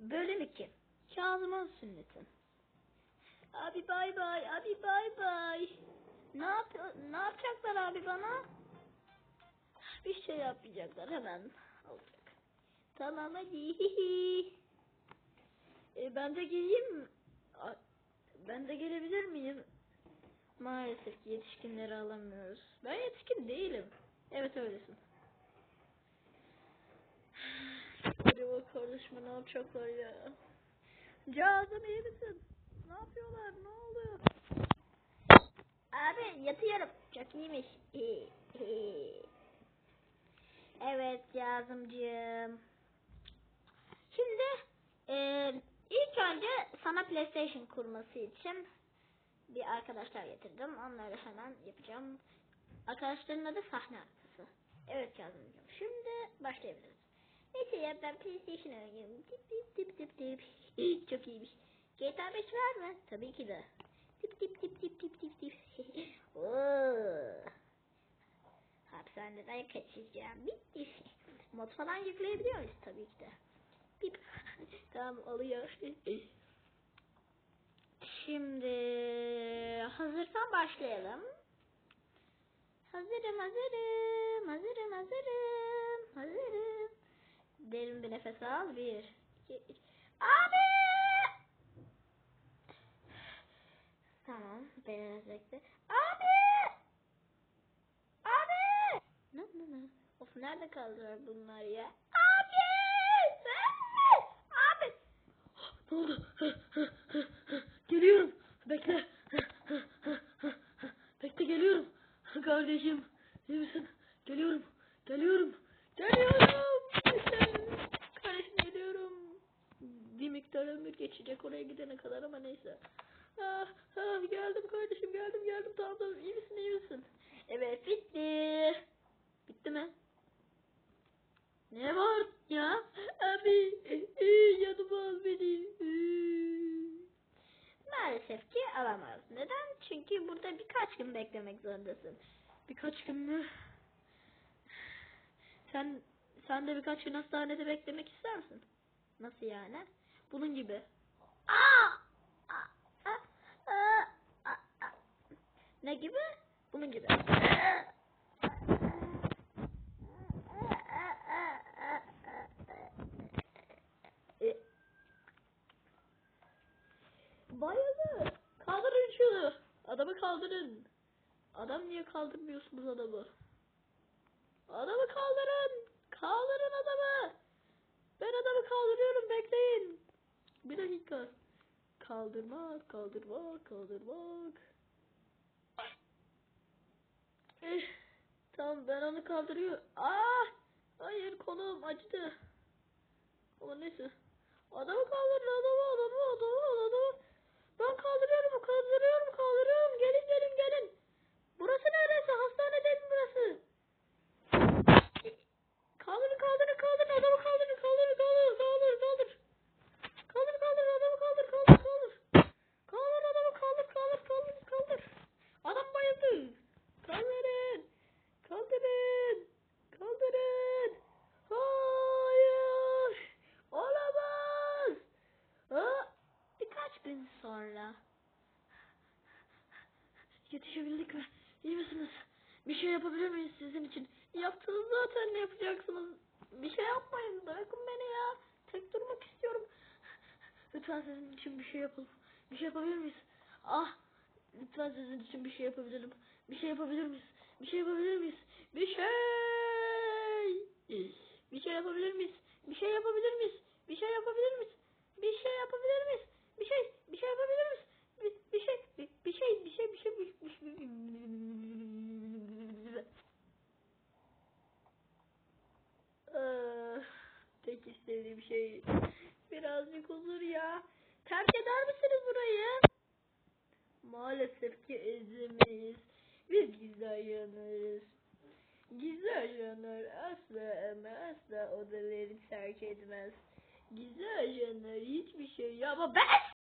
Bölüm 2. Kazım'ın sünneti. Abi bay bay, abi bay bay. Ne yap ne yapacaklar abi bana? Bir şey yapmayacaklar hemen olacak. Tamam hadi. e, ben de geleyim. Ben de gelebilir miyim? Maalesef ki yetişkinleri alamıyoruz. Ben yetişkin değilim. Evet öylesin. Ne yapacaklar ya? Cazım iyi misin? Ne yapıyorlar? Ne oluyor? Abi yatıyorum. Çok iyiymiş. evet Cazımcığım. Şimdi eee, ilk önce sana PlayStation kurması için bir arkadaşlar getirdim. Onları hemen yapacağım. Arkadaşların adı sahne arkası. Evet Kazımcığım. Şimdi başlayabiliriz. Neyse ya ben PlayStation oynuyorum. Tip tip tip tip tip. Çok iyiymiş. GTA 5 var mı? Tabii ki de. Tip tip tip tip tip tip. Oo. Hapishaneden kaçacağım. Bitti. Mod falan yükleyebiliyor muyuz? Tabii ki de. Pip. tamam alıyor. Şimdi hazırsan başlayalım. Hazırım hazırım hazırım hazırım hazırım. Derin bir nefes al. Bir, iki, üç. Abi! Tamam. Biraz bekle. Abi! Abi! Ne ne ne? Of nerede kaldılar bunlar ya? Abi! Sen mi? Abi! Ne oldu? Geliyorum. Bekle. Bekle geliyorum. Kardeşim. İyi misin? Geliyorum. Geliyorum. Geliyorum. Kardeşim geliyorum. Bir miktar ömür geçecek oraya gidene kadar ama neyse. Ah, ah, geldim kardeşim geldim geldim tamam tamam iyi misin iyi misin? Evet bitti. Bitti mi? Ne var ya? Abi eh, yanıma al beni. Eh. Maalesef ki alamaz. Neden? Çünkü burada birkaç gün beklemek zorundasın. Birkaç gün mü? Sen sen de birkaç gün hastanede beklemek ister misin? Nasıl yani? Bunun gibi. Ne gibi? Bunun gibi. E, Bayıldı. Kaldırın şunu. Adamı kaldırın. Adam niye kaldırmıyorsunuz adamı? Adamı kaldırın. Kaldırın adamı. Ben adamı kaldırıyorum bekleyin. Kaldırmak, kaldırmak, kaldırmak. Eh, tamam ben onu kaldırıyorum. Ah! Hayır kolum acıdı. Ama neyse. Adamı kaldırın adamı adamı adamı adamı. Ben kaldırıyorum kaldırıyorum kaldırıyorum. Gelin gelin gelin. Burası neresi? Hastane değil mi burası? Kaldırın kaldırın kaldırın adamı kaldırın kaldırın kaldırın kaldır kaldır. Kaldır kaldır adamı kaldır kaldır kaldır. Kaldır adamı kaldır kaldır kaldır kaldır. Adam bayıldı. Kaldırın. Kaldırın. Kaldırın. Hayır. Olamaz. Ha? birkaç gün sonra. Yetişebildik mi? İyi misiniz? Bir şey yapabilir miyiz sizin için? Yaptınız zaten ne yapacaksınız? Bir şey yapmayın. Bırakın beni ya. Tek durmak istiyorum. Lütfen sizin için bir şey yapalım. Bir şey yapabilir miyiz? Ah. Lütfen sizin için bir şey yapabilirim. Bir şey yapabilir miyiz? Bir şey yapabilir miyiz? Bir şey. Bir şey yapabilir miyiz? Bir şey yapabilir miyiz? Bir şey yapabilir miyiz? Bir şey yapabilir miyiz? Bir şey, bir şey yapabilir miyiz? Bir, bir şey, bir, bir şey, bir şey, bir şey, bir, bir, bir, Ah, Tek istediğim şey birazcık huzur ya. Terk eder misiniz burayı? Maalesef ki ezemeyiz. Biz gizli ajanlarız. Gizli ajanlar asla ama asla odaları terk etmez. Gizli ajanlar hiçbir şey yapamaz. Ben